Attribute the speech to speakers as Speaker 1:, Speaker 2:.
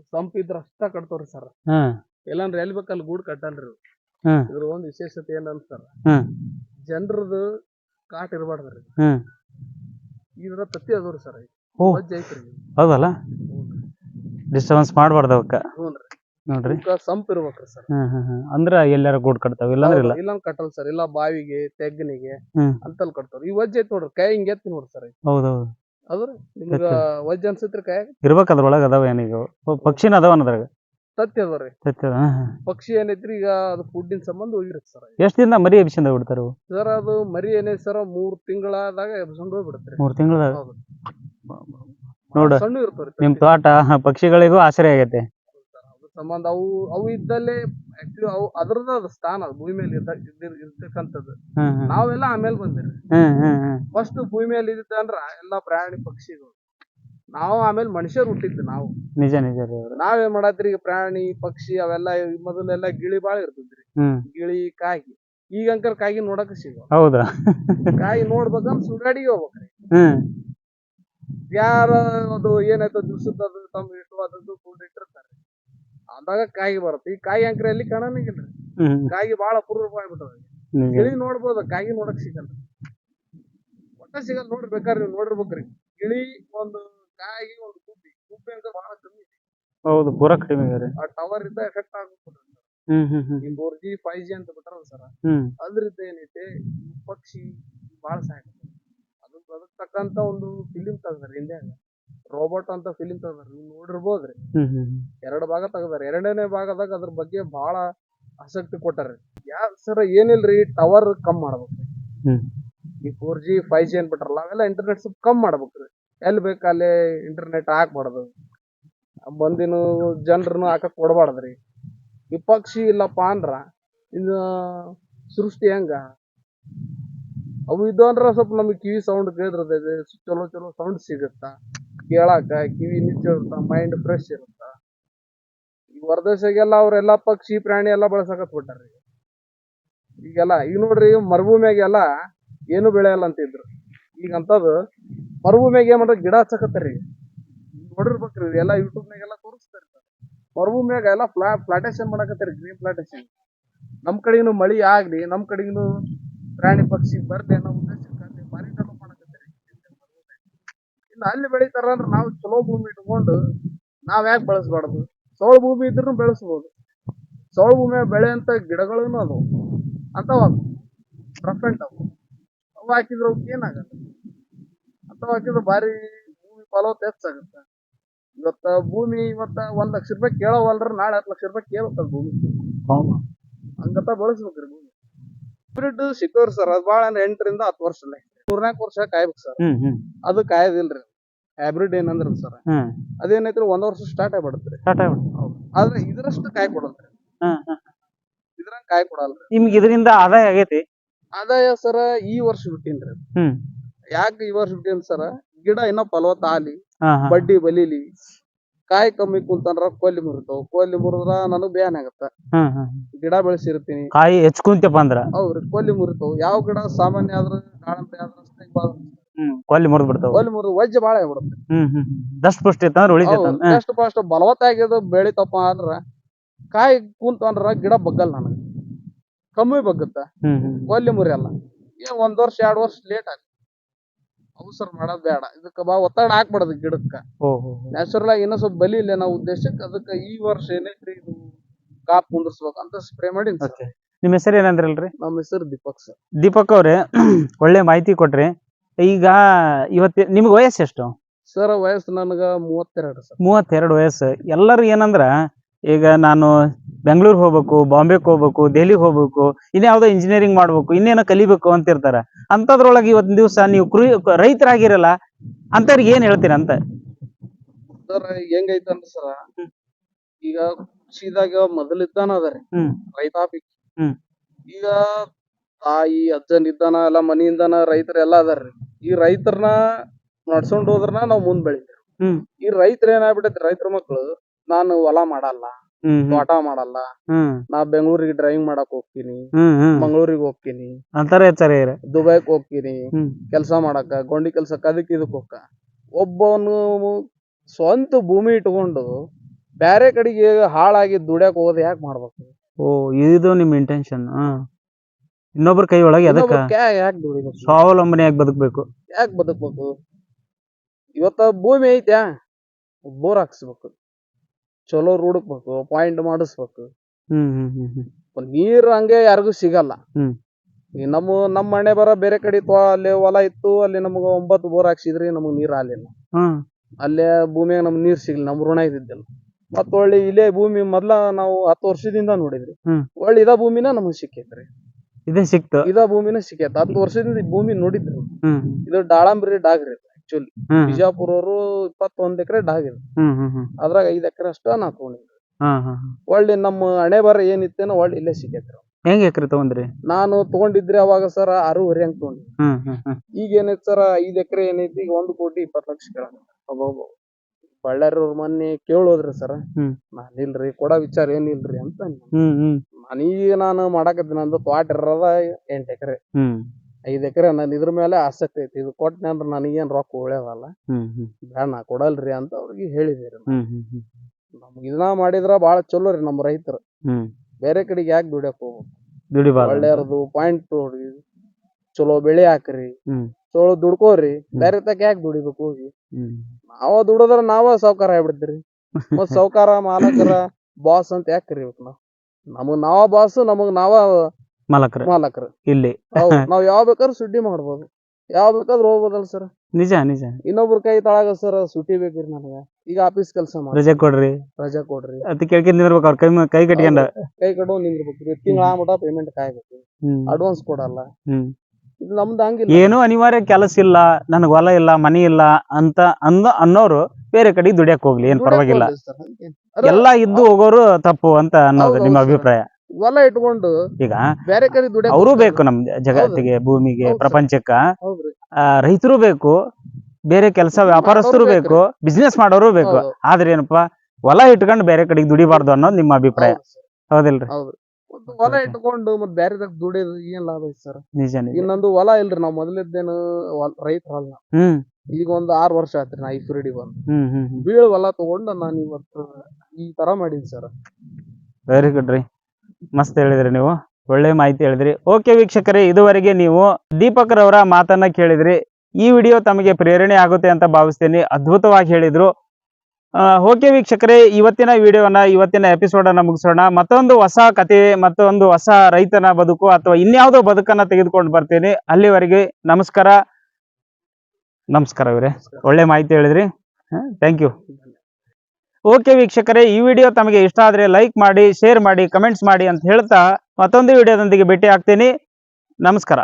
Speaker 1: Sump ಇದ್ರ ಅಷ್ಟ ಕಟ್ತಾವ್ರಿ sir ಇಲ್ಲಾಂದ್ರೆ ಎಲ್ಲಿ ಬೇಕಲ್ಲಿ ಗೂಡ್ ಕಟ್ಟಲ್ರಿ. ಇವು. ಇದ್ರ ಒಂದ್ ವಿಶೇಷತೆ ಏನ್ ಸರ್
Speaker 2: ಹ್ಮ್.
Speaker 1: ಜನರದು ಕಾಟ್ ಇರಬಾರ್ದ್ರಿ. ಇದ್ರ ತತ್ತಿ ಅದಾವ್ರಿ ಸರ್ ಐತ್ರಿ.
Speaker 2: ಹೌದಲ್ಲ? ಡಿಸ್ಟರ್ಬೆನ್ಸ್ ಮಾಡಬಾರ್ದ ಅವಕ್ಕ.
Speaker 1: ಹ್ಞೂನ್ರಿ
Speaker 2: ನೋಡ್ರಿ.
Speaker 1: ಸಂಪ್ ಇರ್ಬೇಕ್ರಿ ಸರ್
Speaker 2: ಹ್ಮ್ ಹ್ಮ್ ಅಂದ್ರ ಎಲ್ಲಾರ ಗೂಡ್ ಕಟ್ತಾವ ಇಲ್ಲಾಂದ್ರ ಇಲ್ಲ?
Speaker 1: ಇಲ್ಲ ಕಟ್ಟಲ್ ಸರ್ ಇಲ್ಲ ಬಾವಿಗೆ ತೆಗ್ಗನಿಗೆ
Speaker 2: ಹ್ಮ್.
Speaker 1: ಅಂತಲ್ ಕಟ್ತಾವ್ರಿ. ಈ ವಜ್ಜ ಐತಿ ನೋಡ್ರಿ. ಕೈ ಹಿಂಗ್ ಎತ್ತಿ ನೋಡ್ರಿ ಸರ್
Speaker 2: ಹೌದೌದು.
Speaker 1: ಅದ್ರಿ ನಿಮ್ಗ ವಜ್ಜ ಅನ್ಸತ್ರಿ ಕೈ
Speaker 2: ಇರ್ಬೇಕ ಅದ್ರೊಳಗ ಅದಾವ ಏನೀಗ ಪಕ್ಷಿನ ಅದಾವ ಅನ್ನೋದ್ರಾಗ
Speaker 1: ತತ್ತಿ ಅದಾವ್ರಿ
Speaker 2: ಹ್ಮ್.
Speaker 1: ಪಕ್ಷಿ ಏನೈತ್ರಿ ಈಗ ಅದು ಫುಡ್ಡಿನ ಸಂಬಂಧ ಹೋಗಿರುತ್ತೆ ಸರ್
Speaker 2: ಎಷ್ಟು ದಿನ ಮರಿ ಎಬ್ಸಿಂದ ಬಿಡ್ತಾರ ಅವು?
Speaker 1: ಸರ್ ಅದು ಮರಿ ಏನೈತಿ ಸರ್ ಮೂರ್ ತಿಂಗಳಾದಾಗ ಎಬ್ಸ್ಕೊಂಡ್ ಹೋಗ್ಬಿಡುತ್ತೆ
Speaker 2: ಮೂರ್ ತಿಂಗಳ
Speaker 1: ಹೌದು.
Speaker 2: ನೋಡು
Speaker 1: ಸಣ್ಣ ಇರ್ತಾವ್ರಿ
Speaker 2: ನಿಮ್. ತೋಟ ಪಕ್ಷಿಗಳಿಗೂ ಆಶ್ರಯ ಆಗೈತೆ.
Speaker 1: ಸಂಬಂಧ ಅವು ಅವು ಇದ್ದಲ್ಲೇ ಆಕ್ಚುಲಿ ಅವು ಅದ್ರದ ಅದು ಸ್ಥಾನ ಅದು ಭೂಮಿ ಮೇಲೆ ಇದ್ದ ಇದ್ದಿರ್- ಇರ್ತಕ್ಕಂಥದ್ದು. ನಾವೆಲ್ಲ ಆಮೇಲೆ ಬಂದಿರಿ. ಫಸ್ಟ್ ಭೂಮಿ ಮೇಲೆ ಇದ್ದ ಅಂದ್ರ ಎಲ್ಲಾ ಪ್ರಾಣಿ ಪಕ್ಷಿಗಳು. ನಾವು ಆಮೇಲೆ ಮನುಷ್ಯರು ಹುಟ್ಟಿದ್ದು ನಾವು.
Speaker 2: ನಿಜ ನಿಜ ರೀ ಅವ್ರ.
Speaker 1: ನಾವೇನ್ ಮಾಡತ್ರಿ ಈಗ ಪ್ರಾಣಿ ಪಕ್ಷಿ ಅವೆಲ್ಲ ಮೊದಲೆಲ್ಲ ಗಿಳಿ ಬಾಳ ಇರ್ತಿದ್ರಿ.
Speaker 2: ಹ್ಮ್.
Speaker 1: ಗಿಳಿ ಕಾಗಿ ಈಗ ಅಂಕರ್ ಕಾಗಿ ನೋಡಕ್ ಸಿಗೋ
Speaker 2: ಹೌದಾ
Speaker 1: ಕಾಯಿ ನೋಡ್ಬೇಕಂದ್ರ ಸುಡಾಡಿಗೆ ಹೋಗ್ಬೇಕ್ರಿ
Speaker 2: ಹ್ಮ್.
Speaker 1: ಯಾರ ಅದು ಏನಾಯ್ತು ದಿವಸದ ಅದು ತಮ್ಮ ಇಟ್ಟು ಅದದ್ದು ಕೂಡ ಇಟ್ಟಿರ್ತಾರೆ ಅಂದಾಗ ಕಾಯಿ ಬರುತ್ತೆ. ಈ ಕಾಯಿ ಅಂಕರ ಅಲ್ಲಿ ಕಾಣಂಗಿಲ್ರಿ
Speaker 2: ಹ್ಮ್.
Speaker 1: ಕಾಯಿ ಬಹಳ ಅಪರೂಪ ಆಗ್ಬಿಟ್ಟದ. ಗಿಳಿ ನೋಡ್ಬೋದ ಕಾಯಿ ನೋಡಕ್ ಸಿಗಲ್ಲ. ಒಟ್ಟ ಸಿಗಲ್ಲ ನೋಡ್ರಿ ಬೇಕಾದ್ರೆ ನೀವು ನೋಡಿರ್ಬೇಕ್ರಿ. ಗಿಳಿ ಒಂದು ಕಾಯಿ ಒಂದು ಗುಬ್ಬಿ. ಗುಬ್ಬಿ ಅಂತ ಬಹಳ ಕಮ್ಮಿ
Speaker 2: ಹೌದು ಪೂರ ಕಡಿಮೆ ಇದೆ.
Speaker 1: ಆ ಟವರ್ ಇಂದ ಎಫೆಕ್ಟ್
Speaker 2: ಆಗ್ಬಿಟ್ಟು
Speaker 1: ಈ ಫೋರ್ ಜಿ ಫೈವ್ ಜಿ ಅಂತ ಬಿಟ್ಟಾರ ಸರ್. ಅದ್ರಿಂದ ಏನೈತೆ ಈ ಪಕ್ಷಿ ಬಹಳ ಸಾಕು ಅದು ಅದಕ್ಕೆ ತಕ್ಕಂತ ಒಂದು ಫಿಲಿಂ ತೆಗ್ದಾರೆ ಇಂಡಿಯಾಗ ರೋಬೋಟ್ ಅಂತ ಫಿಲಿಂ ತೆಗ್ದಾರ ನೀವು ನೋಡಿರ್ಬೋದ್ರಿ. ಎರಡು ಭಾಗ ತೆಗ್ದಾರ. ಎರಡನೇ ಭಾಗದಾಗ ಅದ್ರ ಬಗ್ಗೆ ಬಹಳ ಆಸಕ್ತಿ ಕೊಟ್ಟಾರ್ರಿ. ಯಾ ಸರ್ ಏನಿಲ್ರಿ? ಟವರ್ ಕಮ್ ಮಾಡ್ಬೇಕ್ರಿ. ಈ ಫೋರ್ ಜಿ ಫೈವ್ ಜಿ ಅನ್ಬಿಟ್ರಲ್ಲ ಅವೆಲ್ಲ ಇಂಟರ್ನೆಟ್ ಸ್ವಲ್ಪ ಕಮ್ ಮಾಡ್ಬೇಕ್ರಿ. ಎಲ್ಲಿ ಬೇಕು ಅಲ್ಲೇ ಇಂಟರ್ನೆಟ್ ಹಾಕ್ಬಾರ್ದು. ಬಂದಿನ ಜನರನ್ನು ಹಾಕಕ್ ಕೊಡಬಾರ್ದ್ರಿ. ವಿಪಕ್ಷಿ ಪಕ್ಷಿ ಇಲ್ಲಪ್ಪ ಅಂದ್ರ ಇದು ಸೃಷ್ಟಿ ಹೆಂಗ? ಅವು ಇದ್ದು ಅಂದ್ರ ಸ್ವಲ್ಪ ನಮಗೆ ಕಿವಿ ಸೌಂಡ್ ಕೇಳಿದ್ರೆ ಚಲೋ ಚಲೋ ಸೌಂಡ್ ಸಿಗುತ್ತ? ಕೇಳಾಕ ಕಿವಿ ನಿಚ್ಚ ಇರುತ್ತ ಮೈಂಡ್ ಫ್ರೆಶ್ ಇರುತ್ತ? ಈ ಹೊರದೇಶಗೆಲ್ಲ ಅವರೆಲ್ಲ ಪಕ್ಷಿ, ಪ್ರಾಣಿ ಎಲ್ಲ ಬಳಸಕತ್ ಬಿಟ್ಟಾರ ಈಗೆಲ್ಲ, ಈಗ ನೋಡ್ರಿ, ಮರುಭೂಮಿಯಾಗೆಲ್ಲ ಏನು ಬೆಳೆಯಲ್ಲ ಅಂತಿದ್ರು ಈಗ ಅಂತದು ಮರುಭೂಮಿಯಾಗ ಏನ್ ಮಾಡ್ರಿ ಗಿಡ ಹಚ್ಚಕತ್ತಾರಿ. ನೋಡಿರ್ಬೇಕ್ರಿ ಎಲ್ಲ ಯೂಟ್ಯೂಬ್ನಾಗೆಲ್ಲ ನಾಗೆಲ್ಲ ಇರ್ತಾರೆ ಮರುಭೂಮಿಯಾಗ ಎಲ್ಲ ಫ್ಲಾ ಪ್ಲಾಂಟೇಶನ್ ಮಾಡಕತ್ತಾರಿ ಗ್ರೀನ್ ಪ್ಲಾಂಟೇಶನ್ ನಮ್ ಕಡೆಗೂ ಮಳಿ ಆಗ್ಲಿ, ನಮ್ ಕಡೆಗೂ ಪ್ರಾಣಿ ಪಕ್ಷಿ ಬರ್ಲಿ ಅನ್ನೋ ಮಾರಾಟ ಮಾಡಕತ್ತಾರಿ ಇನ್ನು ಅಲ್ಲಿ ಬೆಳಿತಾರ ಅಂದ್ರೆ ನಾವು ಚಲೋ ಭೂಮಿ ಇಟ್ಕೊಂಡು ನಾವ್ ಯಾಕೆ ಬೆಳೆಸ್ಬಾರ್ದು? ಸೋಳ ಭೂಮಿ ಇದ್ರೂ ಬೆಳೆಸ್ಬೋದು. ಸೌಳ ಭೂಮಿಯಾಗ ಬೆಳೆಯಂತ ಗಿಡಗಳನ್ನು ಅದಾವ. ಅಂತವ ಪ್ರಫೆಂಟ್ ಅವು ಅವು ಹಾಕಿದ್ರೆ ಅವಕ್ಕೆ ಏನಾಗಲ್ಲ. ಹಾಕಿದ್ರ ಹಾಕಿದ್ರೆ ಭಾರಿ ಭೂಮಿ ಫಲವತ್ತ ಹೆಚ್ಚಾಗುತ್ತೆ. ಇವತ್ತ ಭೂಮಿ ಇವತ್ತ ಒಂದ್ ಲಕ್ಷ ರೂಪಾಯಿ ಕೇಳವಲ್ರ ನಾಳೆ ಹತ್ತು ಲಕ್ಷ ರೂಪಾಯಿ ಕೇಳ್ಬೇಕಲ್ಲ ಭೂಮಿ.
Speaker 2: ಹಂಗತ್ತ
Speaker 1: ಹಂಗತ ಬಳಸ್ಬೇಕ್ರಿ ಭೂಮಿ. ಹೈಬ್ರಿಡ್ ಸಿಕ್ಕವ್ರಿ ಸರ್ ಅದ್ ಭಾಳ ಅಂದ್ರೆ ಎಂಟರಿಂದ ಹತ್ತು ವರ್ಷ ಮೂರ್ನಾಲ್ಕು ವರ್ಷ ಕಾಯ್ಬೇಕು ಸರ್. ಅದು ಕಾಯೋದಿಲ್ರಿ. ಹೈಬ್ರಿಡ್ ಏನಂದ್ರ ಸರ್.
Speaker 2: ಹ್ಮ್
Speaker 1: ಅದೇನೈತ್ರಿ ಒಂದ್ ವರ್ಷ ಸ್ಟಾರ್ಟ್ ಆಗ್ಬಿಡುತ್ತೆ
Speaker 2: ಸ್ಟಾರ್ಟ್ ಆಗ್ಬಿಡ್ತು
Speaker 1: ಆದ್ರೆ ಇದ್ರಷ್ಟು ಕಾಯಿ ಕೊಡಲ್ರಿ.
Speaker 2: ಹ್ಮ್ ಹ್ಮ್
Speaker 1: ಇದ್ರಂಗ್ ಕಾಯಿ ಕೊಡಲ್ರಿ.
Speaker 2: ನಿಮ್ಗೆ ಇದರಿಂದ ಆದಾಯ ಆಗೈತಿ?
Speaker 1: ಆದಾಯ ಸರ ಈ ವರ್ಷ ಬಿಟ್ಟಿನ್ರಿ
Speaker 2: ಹ್ಮ್.
Speaker 1: ಯಾಕೆ ಈ ವರ್ಷ ಬಿಟ್ಟಿನ್ ಸರ ಗಿಡ ಇನ್ನೂ ಫಲವತ್ತ ಆಲಿ
Speaker 2: ಹಾ ಹಾ.
Speaker 1: ಬಡ್ಡಿ ಬಲೀಲಿ ಕಾಯಿ ಕಮ್ಮಿ ಕುಂತಂದ್ರ ಕೊಲ್ಲಿ ಮುರಿತಾವ. ಕೊಲ್ಲಿ ಮುರಿದ್ರ ನನಗ್ ಬ್ಯಾನ್ ಆಗತ್ತ.
Speaker 2: ಹ್ಮ್ ಹ್ಮ್
Speaker 1: ಗಿಡ ಬೆಳೆಸಿರ್ತೀನಿ.
Speaker 2: ಕಾಯಿ ಹೆಚ್ಕುಂತ್ಯಪ್ಪ ಅಂದ್ರ?
Speaker 1: ಹೌದ್ರಿ ಕೊಲ್ಲಿ ಮುರಿತಾವ. ಯಾವ ಗಿಡ ಸಾಮಾನ್ಯ ಆದ್ರ ದಾಳಂಬ್ರಿ ಆದ್ರ
Speaker 2: ಕೊಲ್ಲಿ ಮುರಿದ್ ಬಿಡ್ತಾವ
Speaker 1: ಕೊಲ್ಲಿ ಮುರಿದ ವಜ್ಜ ಬಾಳ ಆಗ್ಬಿಡುತ್ತೆ.
Speaker 2: ಹ್ಮ್ ಹ್ಮ್ ದಷ್ಟ ಪುಷ್ಟಿ ಇತ್ತಂದ್ರ ಉಳಿತೈತ
Speaker 1: ಫಸ್ಟ್ ಬಲವತ್ತಾಗ್ಯದ ಬೆಳಿತಪ್ಪ ಅಂದ್ರ ಕಾಯಿ ಕುಂತಂದ್ರ ಗಿಡ ಬಗ್ಗಲ್ಲ ನನಗೆ. ಕಮ್ಮಿ ಬಗ್ಗುತ್ತ.
Speaker 2: ಹ್ಮ್ ಹ್ಮ್.
Speaker 1: ಕೊಲ್ಲಿ ಮುರಿಯಲ್ಲ ಏನ್ ಒಂದ್ ವರ್ಷ ಎರಡ್ ವರ್ಷ ಲೇಟ್ ಆಗ. ಅವಸರ ಮಾಡೋದ್ ಬೇಡ. ಇದಕ್ಕ ಬಾ ಒತ್ತಡ ಹಾಕ್ಬಿಡದ್ ಗಿಡಕ್ಕ.
Speaker 2: ಓ ಹೋ ಹೋ.
Speaker 1: ನ್ಯಾಚುರಲ್ ಆಗಿ ಇನ್ನೂ ಸ್ವಲ್ಪ ಬಲಿ ಇಲ್ಲ ನಾವು ಉದ್ದೇಶಕ್ಕೆ ಅದಕ್ಕೆ ಈ ವರ್ಷ ಏನೈತ್ರಿ ಇದು ಕಾಪ್ ಕುಂದರ್ಸ್ಬೇಕು ಅಂತ ಸ್ಪ್ರೇ ಮಾಡಿ ನಿಮ್ಮ
Speaker 2: Okay. ನಿಮ್ ಹೆಸರು ಏನಂದ್ರಲ್ರಿ?
Speaker 1: ನಮ್ಮ ಹೆಸರು ದೀಪಕ್ ಸರ್.
Speaker 2: ದೀಪಕ್ ಅವ್ರೆ. ಒಳ್ಳೆ ಮಾಹಿತಿ ಕೊಟ್ರಿ. ಈಗ ಇವತ್ತು ನಿಮ್ಗೆ ವಯಸ್ಸು ಎಷ್ಟು?
Speaker 1: ಸರ್ ವಯಸ್ಸು ನನಗ ಮೂವತ್ತೆರಡು ಸರ್.
Speaker 2: ಮೂವತ್ತೆರಡು ವಯಸ್ಸು. ಎಲ್ಲರೂ ಏನಂದ್ರ ಈಗ ನಾನು ಬೆಂಗಳೂರು ಹೋಗ್ಬೇಕು ಬಾಂಬೆಗೆ ಹೋಗ್ಬೇಕು ದೆಹಲಿಗೆ ಹೋಗ್ಬೇಕು ಇನ್ಯಾವುದೋ ಇಂಜಿನಿಯರಿಂಗ್ ಮಾಡ್ಬೇಕು ಇನ್ನೇನೋ ಕಲಿಬೇಕು ಅಂತಿರ್ತಾರ. ಅಂತದ್ರೊಳಗೆ ಇವತ್ತಿನ ದಿವಸ ನೀವು ಕೃ ರೈತರಾಗಿರಲ್ಲ ಅಂತವ್ರಿಗೆ ಏನ್ ಹೇಳ್ತೀರ ಅಂತ?
Speaker 1: ಸರ್ ಹೆಂಗೈತಂದ್ರ ಸರ ಈಗ ಕೃಷಿದಾಗ ಮೊದಲಿದ್ದಾನ ಅದರಿ
Speaker 2: ಹ್ಮ್.
Speaker 1: ರೈತಾಪಿ
Speaker 2: ಹ್ಮ್.
Speaker 1: ಈಗ ತಾಯಿ ಅಜ್ಜನ್ ಇದ್ದಾನ ಎಲ್ಲ ಮನೆಯಿಂದಾನ ರೈತರು ಎಲ್ಲ ಅದಾರ್ರಿ. ಈ ರೈತರನ್ನ ನಡ್ಸ್ಕೊಂಡ್ ಹೋದ್ರನ ನಾವ್ ಮುಂದ್ ಬೆಳಿತೇವೆ.
Speaker 2: ಹ್ಮ್.
Speaker 1: ಈ ರೈತರ ಏನಾಗ್ಬಿಟ್ಟೈತಿ ರೈತರ ಮಕ್ಳು ನಾನು ಹೊಲ ಮಾಡಲ್ಲ
Speaker 2: ಹ್ಮ್ ಹ್ಮ್.
Speaker 1: ತೋಟ ಮಾಡಲ್ಲ
Speaker 2: ಹ್ಮ್.
Speaker 1: ನಾ ಬೆಂಗಳೂರಿಗೆ ಡ್ರೈವಿಂಗ್ ಮಾಡಕ್ ಹೋಗ್ತೀನಿ
Speaker 2: ಹ್ಮ್ ಹ್ಮ್.
Speaker 1: ಮಂಗಳೂರಿಗೆ ಹೋಗ್ತೀನಿ
Speaker 2: ಅಂತಾರೆ
Speaker 1: ದುಬೈಕ್ ಹೋಗ್ತೀನಿ
Speaker 2: ಹ್ಮ್.
Speaker 1: ಕೆಲಸ ಮಾಡಕ ಗೊಂಡಿ ಕೆಲ್ಸಕ್ಕ ಅದಕ್ಕೆ ಇದಕ್ಕೆ ಹೋಗ ಒಬ್ಬನು ಸ್ವಂತ ಭೂಮಿ ಇಟ್ಕೊಂಡು ಬ್ಯಾರೆ ಕಡೆಗೆ ಹಾಳಾಗಿ ದುಡ್ಯಾಕ್ ಹೋಗೋದು ಯಾಕೆ ಮಾಡ್ಬೇಕು?
Speaker 2: ಓ ಇದು ನಿಮ್ ಇಂಟೆನ್ಷನ್ ಇನ್ನೊಬ್ರ ಕೈ ಒಳಗೆ ಅದಕ್ಕ
Speaker 1: ಯಾಕೆ ದುಡಿಬೇಕು
Speaker 2: ಸ್ವಾವಲಂಬನೆಯಾಗಿ ಬದುಕಬೇಕು?
Speaker 1: ಯಾಕೆ ಬದುಕಬೇಕು? ಇವತ್ತ ಭೂಮಿ ಐತ್ಯಾ? ಬೋರ್ ಹಾಕ್ಸ್ಬೇಕು. ಚಲೋ ರೂಡಕ್ಬೇಕು ಪಾಯಿಂಟ್ ಮಾಡಿಸ್ಬೇಕು.
Speaker 2: ಹ್ಮ್ ಹ್ಮ್ ಹ್ಮ್ ಹ್ಮ್.
Speaker 1: ನೀರ್ ಹಂಗೆ ಯಾರಿಗೂ ಸಿಗಲ್ಲ.
Speaker 2: ಹ್ಮ್.
Speaker 1: ಈ ನಮ್ಮ ನಮ್ಮ ಮನೆ ಬರ ಬೇರೆ ಕಡೆ ಇತ್ತು ಅಲ್ಲಿ ಹೊಲ ಇತ್ತು ಅಲ್ಲಿ ನಮಗ ಒಂಬತ್ತು ಬೋರ್ ಹಾಕ್ಸಿದ್ರಿ ನಮಗ್ ನೀರ್ ಆಗ್ಲಿಲ್ಲ.
Speaker 2: ಹ್ಮ್
Speaker 1: ಅಲ್ಲೇ ಭೂಮಿಯಾಗ ನಮ್ಗ್ ನೀರ್ ಸಿಗ್ಲಿ ನಮ್ ಋಣ ಇದ್ದಿದ್ದಿಲ್ಲ. ಮತ್ತ್ ಒಳ್ಳೆ ಇಲ್ಲೇ ಭೂಮಿ ಮೊದ್ಲ ನಾವು ಹತ್ತು ವರ್ಷದಿಂದ ನೋಡಿದ್ರಿ.
Speaker 2: ಹ್ಮ್.
Speaker 1: ಒಳ್ಳೆ ಇದ ಭೂಮಿನ ನಮಗ್ ಸಿಕ್ಕೈತ್ರಿ.
Speaker 2: ಇದೇ ಸಿಕ್ತು.
Speaker 1: ಇದ ಭೂಮಿನ ಸಿಕ್ಕೇತ್ ಹತ್ತು ವರ್ಷದಿಂದ ಈ ಭೂಮಿ ನೋಡಿದ್ರು.
Speaker 2: ಹ್ಮ್.
Speaker 1: ಇದು ಡಾಗ್ ಡಾಗ್ರಿ ಆಕ್ಚುಲಿ
Speaker 2: ಹ್ಮ್
Speaker 1: ಬಿಜಾಪುರ ಅವರು ಇಪ್ಪತ್ತೊಂದ್ ಎಕರೆ ಡಾಗ್ ಇದೆ
Speaker 2: ಹ್ಮ್ ಹ್ಮ್ ಹ್ಮ್.
Speaker 1: ಅದ್ರಾಗ ಐದ್ ಎಕರೆ ಅಷ್ಟ ನಾ ತಗೊಂಡಿದ್ರು
Speaker 2: ಹಾ ಹಾ ಹಾ.
Speaker 1: ಒಳ್ಳೆ ನಮ್ಮ ಹಣೆ ಬರ ಏನಿತ್ತೇನೋ ಒಳ್ಳೆ ಇಲ್ಲೇ ಸಿಕ್ಕೈತ್ರಿ
Speaker 2: ಹೆಂಗ್ ಎಕರೆ ತಗೊಂಡ್ರಿ?
Speaker 1: ನಾನು ತಗೊಂಡಿದ್ರೆ ಅವಾಗ ಸರ್ ಆರೂವರೆ ಹಂಗ್ ತಗೊಂಡಿ
Speaker 2: ಹ್ಮ್ ಹ್ಮ್ ಹ್ಮ್.
Speaker 1: ಈಗ ಏನೈತಿ ಸರ್ ಐದ್ ಎಕರೆ ಏನೈತಿ ಈಗ ಒಂದ್ ಕೋಟಿ ಇಪ್ಪತ್ ಲಕ್ಷ ಕೇಳೋದು ಬಳ್ಳಾರಿ ಅವ್ರ ಮೊನ್ನೆ ಕೇಳೋದ್ರಿ ಸರ್.
Speaker 2: ಹ್ಮ್.
Speaker 1: ನಾನ್ ಇಲ್ರಿ ಕೊಡ ವಿಚಾರ ಏನಿಲ್ರಿ ಅಂತ ಅಂದ್ನಿ.
Speaker 2: ಹ್ಮ್ ಹ್ಮ್.
Speaker 1: ನಾನೀಗ ನಾನು ಮಾಡಾಕತ್ತೀನಿ ನಂದು ತೋಟ ಇರೋದ ಎಂಟ್ ಎಕರೆ.
Speaker 2: ಹ್ಮ್.
Speaker 1: ಐದ್ ಎಕರೆ ನನ್ ಇದ್ರ ಮೇಲೆ ಆಸಕ್ತಿ ಐತಿ. ಇದು ಕೊಟ್ಟನೆ ಅಂದ್ರೆ ನನಗೇನ್ ರೊಕ್ಕ ಉಳ್ಯದಲ್ಲ.
Speaker 2: ಹ್ಮ್
Speaker 1: ನಾ ಕೊಡಲ್ರಿ ಅಂತ ಅವ್ರಿಗೆ ಹೇಳಿದೆ
Speaker 2: ಹ್ಮ್ ಹ್ಮ್ ಹ್ಮ್.
Speaker 1: ನಮ್ಗ್ ಇದನ್ನ ಮಾಡಿದ್ರ ಬಾಳ ಚಲೋ ರೀ ನಮ್ಮ ರೈತರು.
Speaker 2: ಹ್ಮ್.
Speaker 1: ಬೇರೆ ಕಡೆಗೆ ಯಾಕೆ ದುಡಿಯಕ್ ಹೋಗ್ಬೇಕು?
Speaker 2: ದುಡಿಬಾರ್ದು.
Speaker 1: ಪಾಯಿಂಟ್ ನೋಡ್ರಿ ಚಲೋ ಬೆಳೆ ಹಾಕ್ರಿ.
Speaker 2: ಹ್ಮ್.
Speaker 1: ಚಲೋ ದುಡ್ಕೋರಿ. ಬೇರೆ ತಕ ಯಾಕೆ ದುಡಿಬೇಕು ಹೋಗಿ?
Speaker 2: ಹ್ಮ್.
Speaker 1: ನಾವ ದುಡದ್ರ ನಾವ ಸಾವ್ಕಾರ ಆಗ್ಬಿಡ್ತೀರಿ. ಮತ್ ಸಾವ್ಕಾರ ಮಾಲಕರ ಬಾಸ್ ಅಂತ ಯಾಕೆ ಕರಿಬೇಕು ನಾವ್? ನಮಗ್ ನಾವ ಬಾಸ್ ನಮಗ್ ನಾವ
Speaker 2: ಮಾಲಕ್ರ.
Speaker 1: ಮಾಲಕರು.
Speaker 2: ಇಲ್ಲಿ.
Speaker 1: ಹೌದ್ ನಾವ್ ಯಾವ ಬೇಕಾದ್ರೂ ಸುಟ್ಟಿ ಮಾಡ್ಬೋದು. ಯಾವ ಬೇಕಾದ್ರೂ ಹೋಗ್ಬೋದಲ್ಲ ಸರ್
Speaker 2: ನಿಜ ನಿಜ.
Speaker 1: ಇನ್ನೊಬ್ರ ಕೈ ತಳಗ ಸರ್ ಸುಟ್ಟಿ ಬೇಕ್ರಿ ನನಗ. ಈಗ ಆಫೀಸ್ ಕೆಲಸ ಮಾಡಿ
Speaker 2: ರಜೆ ಕೊಡ್ರಿ.
Speaker 1: ರಜಾ ಕೊಡ್ರಿ.
Speaker 2: ಅತಿ ಕೇಳ್ಕೊಂಡ್ ನಿಂದಿರ್ಬೇಕು ಅವ್ರ ಕೈ ಮ- ಕೈ ಕಟ್ಕೊಂಡ
Speaker 1: ಕೈ ಕಟ್ಟೋ ನಿಂದ್ರಬೇಕ್ರಿ ತಿಂಗಳ ಮಟ್ಟ ಪೇಮೆಂಟ್ ಕಾಯ್ಬೇಕು.
Speaker 2: ಹ್ಮ್.
Speaker 1: ಅಡ್ವಾನ್ಸ್ ಕೊಡಲ್ಲ.
Speaker 2: ಹ್ಮ್.
Speaker 1: ಇದು ನಮ್ದು ಹಂಗಿಲ್ಲ.
Speaker 2: ಏನೋ ಅನಿವಾರ್ಯ ಕೆಲಸ ಇಲ್ಲ ನನಗ್ ಹೊಲ ಇಲ್ಲ ಮನಿ ಇಲ್ಲ ಅಂತ ಅಂದ ಅನ್ನೋರು ಬೇರೆ ಕಡೆಗೆ ದುಡಿಯಕ್ ಹೋಗ್ಲಿ ಏನ್ ಪರವಾಗಿಲ್ಲ. ಎಲ್ಲಾ ಇದ್ದು ಹೋಗೋರು ತಪ್ಪು ಅಂತ ಅನ್ನೋದು ನಿಮ್ಮ ಅಭಿಪ್ರಾಯ.
Speaker 1: ಹೊಲ ಇಟ್ಕೊಂಡು
Speaker 2: ಈಗ
Speaker 1: ಬೇರೆ ಕಡೆ ದುಡಿಯ
Speaker 2: ಅವರು ಬೇಕು ನಮ್ ಜಗತ್ತಿಗೆ ಭೂಮಿಗೆ. ಪ್ರಪಂಚಕ್ಕ. ರೈತರು ಬೇಕು ಬೇರೆ ಕೆಲಸ ವ್ಯಾಪಾರಸ್ಥರು ಬೇಕು ಬಿಸ್ನೆಸ್ ಮಾಡೋರು ಬೇಕು. ಆದ್ರೆ ಏನಪ್ಪಾ ಹೊಲ ಇಟ್ಕೊಂಡು ಬೇರೆ ಕಡೆಗೆ ದುಡಿಬಾರ್ದು ಅನ್ನೋದು ನಿಮ್ಮ ಅಭಿಪ್ರಾಯ. ಹೌದಿಲ್ರಿ?
Speaker 1: ಒಂದು ಹೊಲ ಇಟ್ಕೊಂಡು ಮತ್ ಬೇರೆದಾಗ ದುಡಿಯೋದು ಏನ್ ಲಾಭ ಐತಿ ಸರ್
Speaker 2: ನಿಜ ನಿಜ
Speaker 1: ಇನ್ನೊಂದು ಹೊಲ ಇಲ್ರಿ ನಾವ್ ಮೊದಲಿದ್ದೇನು ರೈತರಲ್ಲ
Speaker 2: ಹ್ಮ್.
Speaker 1: ಈಗ ಒಂದು ಆರ್ ವರ್ಷ ಆತ್ರಿ ನಾ ಈ ಬಂದು.
Speaker 2: ಹ್ಮ್ ಹ್ಮ್ ಹ್ಮ್.
Speaker 1: ಬೀಳ್ ಹೊಲ ತಗೊಂಡು ನಾನು ಇವತ್ತು ಈ ತರ ಮಾಡೀನಿ ಸರ್
Speaker 2: ವೆರಿ ಗುಡ್ ರೀ. ಮಸ್ತ್ ಹೇಳಿದ್ರಿ ನೀವು. ಒಳ್ಳೆ ಮಾಹಿತಿ ಹೇಳಿದ್ರಿ. ಓಕೆ ವೀಕ್ಷಕರೇ ಇದುವರೆಗೆ ನೀವು ದೀಪಕ್ ರವರ ಮಾತನ್ನ ಕೇಳಿದ್ರಿ. ಈ ವಿಡಿಯೋ ತಮಗೆ ಪ್ರೇರಣೆ ಆಗುತ್ತೆ ಅಂತ ಭಾವಿಸ್ತೇನೆ. ಅದ್ಭುತವಾಗಿ ಹೇಳಿದ್ರು. ಓಕೆ ವೀಕ್ಷಕರೇ, ಇವತ್ತಿನ ವಿಡಿಯೋನ, ಇವತ್ತಿನ ಎಪಿಸೋಡ್ ಅನ್ನ ಮುಗಿಸೋಣ. ಮತ್ತೊಂದು ಹೊಸ ಕತೆ, ಮತ್ತೊಂದು ಹೊಸ ರೈತನ ಬದುಕು ಅಥವಾ ಇನ್ಯಾವುದೋ ಬದುಕನ್ನ ತೆಗೆದುಕೊಂಡು ಬರ್ತೀನಿ. ಅಲ್ಲಿವರೆಗೆ ನಮಸ್ಕಾರ. ನಮಸ್ಕಾರ ಇವರೇ ಒಳ್ಳೆ ಮಾಹಿತಿ ಹೇಳಿದ್ರಿ. ಥ್ಯಾಂಕ್ ಯು ಓಕೆ ವೀಕ್ಷಕರೇ, ಈ ವಿಡಿಯೋ ತಮಗೆ ಇಷ್ಟ ಆದ್ರೆ ಲೈಕ್ ಮಾಡಿ, ಶೇರ್ ಮಾಡಿ, ಕಮೆಂಟ್ಸ್ ಮಾಡಿ ಅಂತ ಹೇಳ್ತಾ ಮತ್ತೊಂದು ವಿಡಿಯೋದೊಂದಿಗೆ ಭೇಟಿ ಆಗ್ತೀನಿ ನಮಸ್ಕಾರ.